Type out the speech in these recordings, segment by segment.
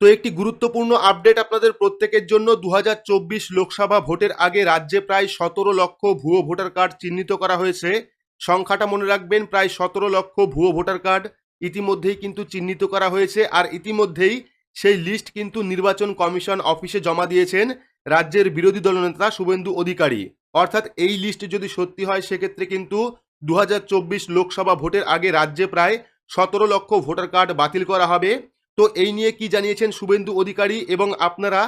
তো একটি গুরুত্বপূর্ণ আপডেট আপনাদের প্রত্যেকের জন্য দু হাজার চব্বিশ লোকসভা ভোটের আগে রাজ্যে প্রায় সতেরো লক্ষ ভুয়ো ভোটার কার্ড চিহ্নিত করা হয়েছে। সংখ্যাটা মনে রাখবেন, প্রায় সতেরো লক্ষ ভুয়ো ভোটার কার্ড ইতিমধ্যেই কিন্তু চিহ্নিত করা হয়েছে আর ইতিমধ্যেই সেই লিস্ট কিন্তু নির্বাচন কমিশন অফিসে জমা দিয়েছেন রাজ্যের বিরোধী দলনেতা শুভেন্দু অধিকারী। অর্থাৎ এই লিস্ট যদি সত্যি হয়, সেক্ষেত্রে কিন্তু দু হাজার চব্বিশ লোকসভা ভোটের আগে রাজ্যে প্রায় সতেরো লক্ষ ভোটার কার্ড বাতিল করা হবে। তো এই নিয়ে কি জানিয়েছেন শুভেন্দু অধিকারী এবং আপনারা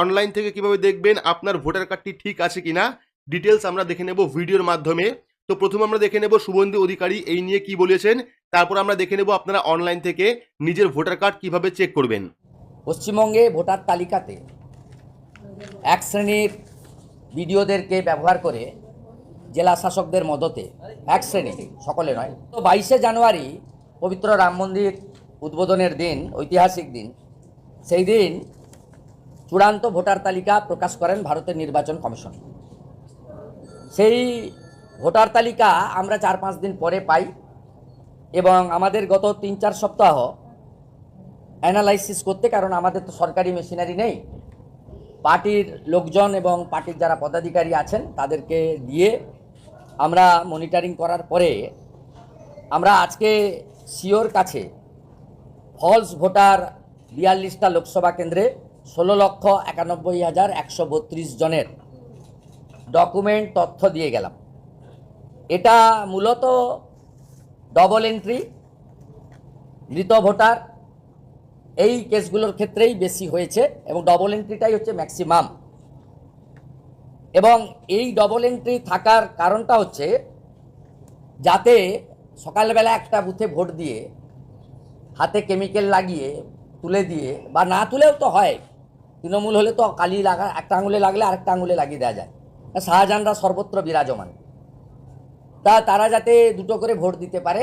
অনলাইন থেকে কীভাবে দেখবেন আপনার ভোটার কার্ডটি ঠিক আছে কিনা? ডিটেলস আমরা দেখে নেব ভিডিওর মাধ্যমে। তো প্রথমে আমরা দেখে নেব শুভেন্দু অধিকারী এই নিয়ে কি বলেছেন। তারপর আমরা দেখে নেব আপনারা অনলাইন থেকে নিজের ভোটার কার্ড কীভাবে চেক করবেন। পশ্চিমবঙ্গে ভোটার তালিকাতে এক শ্রেণির বিডিওদেরকে ব্যবহার করে জেলা শাসকদের মদতে, এক শ্রেণি, সকলে নয়। তো বাইশে জানুয়ারি পবিত্র রাম মন্দির উদ্বোধনের দিন, ঐতিহাসিক দিন, সেই দিন চূড়ান্ত ভোটার তালিকা প্রকাশ করেন ভারতের নির্বাচন কমিশন। সেই ভোটার তালিকা আমরা চার পাঁচ দিন পরে পাই এবং আমাদের গত তিন চার সপ্তাহ অ্যানালাইসিস করতে, কারণ আমাদের তো সরকারি মেশিনারি নেই। পার্টির লোকজন এবং পার্টির যারা পদাধিকারী আছেন, তাদেরকে দিয়ে আমরা মনিটরিং করার পরে আমরা আজকে সিওর কাছে ফলস ভোটার বিয়াল্লিশটা লোকসভা কেন্দ্রে ষোলো লক্ষ একানব্বই হাজার একশো বত্রিশ জনের ডকুমেন্ট তথ্য দিয়ে গেলাম। এটা মূলত ডবল এন্ট্রি মৃত ভোটার, এই কেসগুলোর ক্ষেত্রেই বেশি হয়েছে এবং ডবল এন্ট্রিটাই হচ্ছে ম্যাক্সিমাম এবং এই ডবল এন্ট্রি থাকার কারণটা হচ্ছে যাতে সকালবেলা একটা বুথে ভোট দিয়ে হাতে কেমিক্যাল লাগিয়ে, তুলে দিয়ে, বা না তুলেও তো হয়। তৃণমূল হলে তো কালি লাগা, একটা আঙুলে লাগলে আরেকটা আঙুলে লাগিয়ে দেওয়া যায়। শাহজাহানরা সর্বত্র বিরাজমান। তা তারা যাতে দুটো করে ভোট দিতে পারে,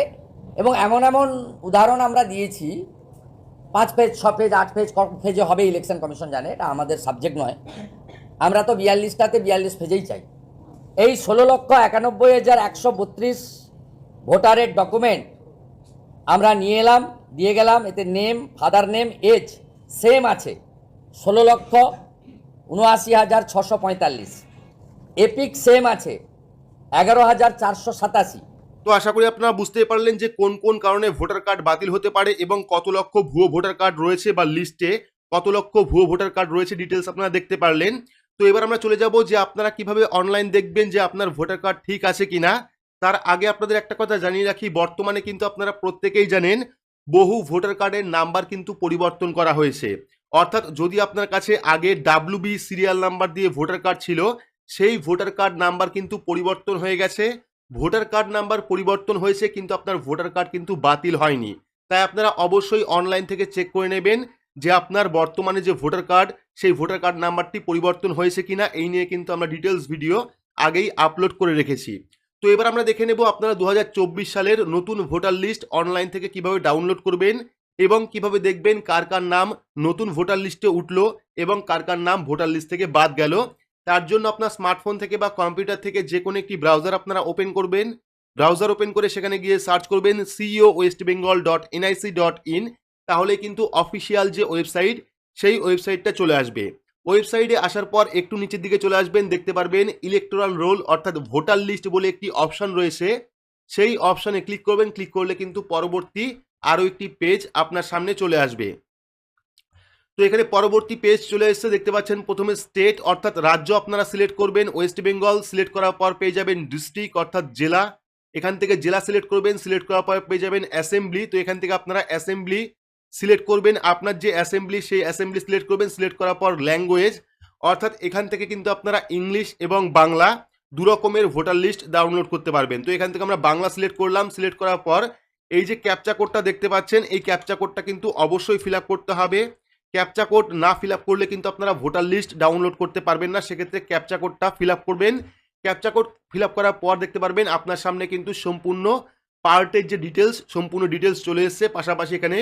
এবং এমন এমন উদাহরণ আমরা দিয়েছি, পাঁচ পেজ ছ পেজ আট পেজ ক পেজে হবে ইলেকশন কমিশন জানে, এটা আমাদের সাবজেক্ট নয়। আমরা তো বিয়াল্লিশটাতে বিয়াল্লিশ পেজেই চাই। এই ষোলো লক্ষ একানব্বই হাজার একশো বত্রিশ ভোটারের ডকুমেন্ট আমরা নিয়ে এলাম, দিয়ে গেলাম, এতে name father name age same আছে। ষোলো লক্ষ উনআশি হাজার ছশো পঁয়তাল্লিশ। এপিক সেম আছে, এগারো হাজার চারশো সাতাশি। তো আশা করি আপনারা বুঝতে পারলেন যে কোন কোন কারণে ভোটার কার্ড বাতিল হতে পারে এবং কত লক্ষ ভুয়ো ভোটার কার্ড রয়েছে বা লিস্টে, কত লক্ষ ভুয়ো ভোটার কার্ড রয়েছে ডিটেলস আপনারা দেখতে পারলেন। তো এবার আমরা চলে যাব যে আপনারা কীভাবে অনলাইন দেখবেন যে আপনার ভোটার কার্ড ঠিক আছে কিনা। তার আগে আপনাদের একটা কথা জানিয়ে রাখি, বর্তমানে কিন্তু আপনারা প্রত্যেকেই জানেন, বহু ভোটার কার্ডের নাম্বার কিন্তু পরিবর্তন করা হয়েছে। অর্থাৎ যদি আপনার কাছে আগে ডাব্লিউ বি সিরিয়াল নাম্বার দিয়ে ভোটার কার্ড ছিল, সেই ভোটার কার্ড নাম্বার কিন্তু পরিবর্তন হয়ে গেছে। ভোটার কার্ড নাম্বার পরিবর্তন হয়েছে, কিন্তু আপনার ভোটার কার্ড কিন্তু বাতিল হয়নি। তাই আপনারা অবশ্যই অনলাইন থেকে চেক করে নেবেন যে আপনার বর্তমানে যে ভোটার কার্ড, সেই ভোটার কার্ড নাম্বারটি পরিবর্তন হয়েছে কিনা, এই নিয়ে কিন্তু আমরা ডিটেলস ভিডিও আগেই আপলোড করে রেখেছি। তো এবার আমরা দেখে নেব আপনারা দু হাজার চব্বিশ সালের নতুন ভোটার লিস্ট অনলাইন থেকে কীভাবে ডাউনলোড করবেন এবং কীভাবে দেখবেন কার কার নাম নতুন ভোটার লিস্টে উঠল এবং কার কার নাম ভোটার লিস্ট থেকে বাদ গেল। তার জন্য আপনার স্মার্টফোন থেকে বা কম্পিউটার থেকে যে কোনো একটি ব্রাউজার আপনারা ওপেন করবেন। ব্রাউজার ওপেন করে সেখানে গিয়ে সার্চ করবেন CEO West Bengal dot NIC dot in তাহলে কিন্তু অফিসিয়াল যে ওয়েবসাইট, সেই ওয়েবসাইটটা চলে আসবে। ওয়েবসাইটে আসার পর একটু নিচের দিকে চলে আসবেন, দেখতে পারবেন ইলেকট্রাল রোল অর্থাৎ ভোটার লিস্ট বলে একটি অপশন রয়েছে। সেই অপশনে ক্লিক করবেন ক্লিক করলে কিন্তু পরবর্তী আরও একটি পেজ আপনার সামনে চলে আসবে। তো এখানে পরবর্তী পেজ চলে এসেছে, দেখতে পাচ্ছেন প্রথমে স্টেট অর্থাৎ রাজ্য আপনারা সিলেক্ট করবেন ওয়েস্ট বেঙ্গল সিলেক্ট করার পর পেয়ে যাবেন ডিস্ট্রিক্ট অর্থাৎ জেলা। এখান থেকে জেলা সিলেক্ট করবেন সিলেক্ট করার পর পেয়ে যাবেন অ্যাসেম্বলি তো এখান থেকে আপনারা অ্যাসেম্বলি সিলেক্ট করবেন আপনার যে অ্যাসেম্বলি, সেই অ্যাসেম্বলি সিলেক্ট করবেন। সিলেক্ট করার পর ল্যাঙ্গুয়েজ, অর্থাৎ এখান থেকে কিন্তু আপনারা ইংলিশ এবং বাংলা দু রকমের ভোটার লিস্ট ডাউনলোড করতে পারবেন। তো এখান থেকে আমরা বাংলা সিলেক্ট করলাম। সিলেক্ট করার পর এই যে ক্যাপচা কোডটা দেখতে পাচ্ছেন, এই ক্যাপচা কোডটা কিন্তু অবশ্যই ফিল করতে হবে। ক্যাপচা কোড না ফিল করলে কিন্তু আপনারা ভোটার লিস্ট ডাউনলোড করতে পারবেন না। সেক্ষেত্রে ক্যাপচা কোডটা ফিল করবেন। ক্যাপচা কোড ফিল করার পর দেখতে পারবেন আপনার সামনে কিন্তু সম্পূর্ণ পার্টের যে ডিটেলস সম্পূর্ণ ডিটেলস চলে এসছে। পাশাপাশি এখানে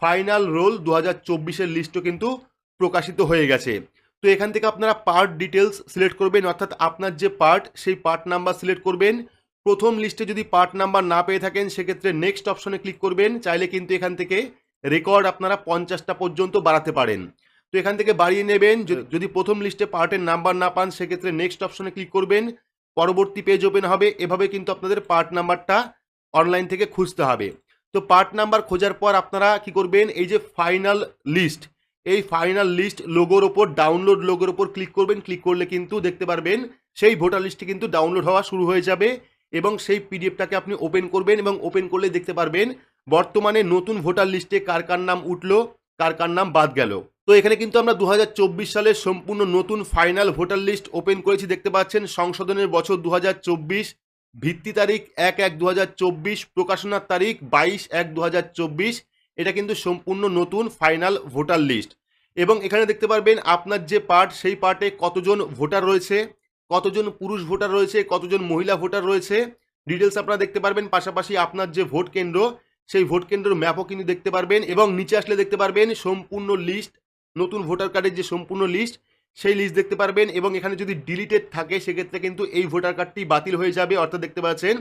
ফাইনাল রোল দু হাজার চব্বিশের লিস্টও কিন্তু প্রকাশিত হয়ে গেছে। তো এখান থেকে আপনারা পার্ট ডিটেলস সিলেক্ট করবেন, অর্থাৎ আপনার যে পার্ট, সেই পার্ট নাম্বার সিলেক্ট করবেন। প্রথম লিস্টে যদি পার্ট নাম্বার না পেয়ে থাকেন, সেক্ষেত্রে নেক্সট অপশনে ক্লিক করবেন, চাইলে কিন্তু এখান থেকে রেকর্ড আপনারা পঞ্চাশটা পর্যন্ত বাড়াতে পারেন। তো এখান থেকে বাড়িয়ে নেবেন যদি- প্রথম লিস্টে পার্টের নাম্বার না পান, সেক্ষেত্রে নেক্সট অপশনে ক্লিক করবেন। পরবর্তী পেজ ওপেন হবে, এভাবে কিন্তু আপনাদের পার্ট নাম্বারটা অনলাইন থেকে খুঁজতে হবে। তো পার্ট নাম্বার খোঁজার পর আপনারা কি করবেন? এই যে ফাইনাল লিস্ট এই ফাইনাল লিস্ট লোগোর ওপর ডাউনলোড লোগোর ওপর ক্লিক করবেন। ক্লিক করলে কিন্তু দেখতে পারবেন, সেই ভোটার লিস্টটি কিন্তু ডাউনলোড হওয়া শুরু হয়ে যাবে এবং সেই পিডিএফটাকে আপনি ওপেন করবেন এবং ওপেন করলে দেখতে পারবেন, বর্তমানে নতুন ভোটার লিস্টে কার কার নাম উঠল, কার কার নাম বাদ গেল। তো এখানে কিন্তু আমরা দু সালের সম্পূর্ণ নতুন ফাইনাল ভোটার লিস্ট ওপেন করেছি। দেখতে পাচ্ছেন, সংশোধনের বছর দু হাজার চব্বিশ। ভিত্তি তারিখ এক এক দু প্রকাশনার তারিখ বাইশ এক দু এটা কিন্তু সম্পূর্ণ নতুন ফাইনাল ভোটার লিস্ট। এবং এখানে দেখতে পারবেন আপনার যে পার্ট, সেই পার্টে কতজন ভোটার রয়েছে, কতজন পুরুষ ভোটার রয়েছে, কতজন মহিলা ভোটার রয়েছে। ডিটেলস আপনারা দেখতে পারবেন, পাশাপাশি আপনার যে ভোট কেন্দ্র, সেই ভোট কেন্দ্রের ম্যাপও কিন্তু দেখতে পারবেন। এবং নিচে আসলে দেখতে পারবেন, সম্পূর্ণ লিস্ট, নতুন ভোটার কার্ডের যে সম্পূর্ণ লিস্ট সেই লিস্ট দেখতে পারবেন এবং এখানে যদি ডিলিটেড থাকে, সেক্ষেত্রে কিন্তু এই ভোটার কার্ডটি বাতিল হয়ে যাবে। অর্থাৎ দেখতে পাচ্ছেন,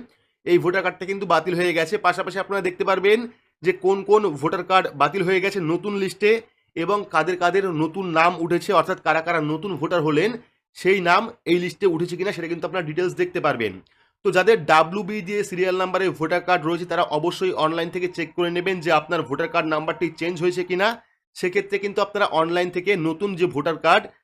এই ভোটার কার্ডটা কিন্তু বাতিল হয়ে গেছে। পাশাপাশি আপনারা দেখতে পারবেন যে কোন কোন ভোটার কার্ড বাতিল হয়ে গেছে নতুন লিস্টে এবং কাদের কাদের নতুন নাম উঠেছে, অর্থাৎ কারা কারা নতুন ভোটার হলেন, সেই নাম এই লিস্টে উঠেছে কিনা সেটা কিন্তু আপনারা ডিটেলস দেখতে পারবেন। তো যাদের ডাব্লু বি দিয়ে সিরিয়াল নাম্বারে ভোটার কার্ড রয়েছে, তারা অবশ্যই অনলাইন থেকে চেক করে নেবেন যে আপনার ভোটার কার্ড নাম্বারটি চেঞ্জ হয়েছে কিনা। সেক্ষেত্রে কিন্তু আপনারা অনলাইন থেকে নতুন যে ভোটার কার্ড